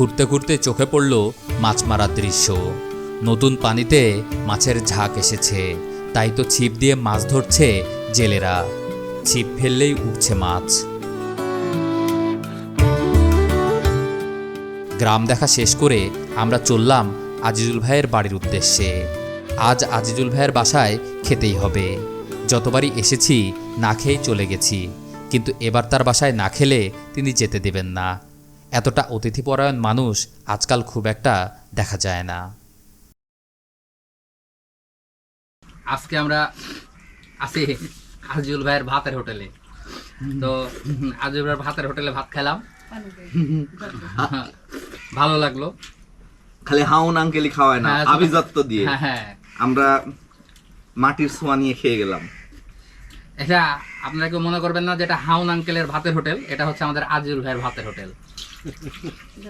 ঘুরতে ঘুরতে চোখে পড়ল মাছ মারার দৃশ্য। নতুন পানিতে মাছের ঝাঁক এসেছে, তাই তো ছিপ দিয়ে মাছ ধরছে জেলেরা। ছিপ ফেললেই উঠছে মাছ। গ্রাম দেখা শেষ করে আমরা চললাম আজিজুল ভাইয়ের বাড়ির উদ্দেশ্যে। আজ আজিজুল ভাইয়ের বাসায় খেতেই হবে। যতবারই এসেছি, না খেয়েই চলে গেছি, কিন্তু এবার তার বাসায় না খেলে তিনি যেতে দেবেন না। এতটা অতিথিপরায়ণ মানুষ আজকাল খুব একটা দেখা যায় না। আজকে আমরা আছি আজিজুল ভাইয়ের ভাতের হোটেলে। তো আজিজুল ভাইয়ের ভাতের হোটেলে ভাত খেলাম। ভালো লাগল। খালি হাউন আঙ্কেলই খাওয়ায় না হ্যাঁ, দিয়ে। হ্যাঁ হ্যাঁ। আমরা মাটির ছোঁয়া নিয়ে খেয়ে গেলাম। এটা আপনারা কেউ মনে করবেন না যে এটা হাউন আঙ্কেলের ভাতের হোটেল, এটা হচ্ছে আমাদের আজিজুল ভাইয়ের ভাতের হোটেল।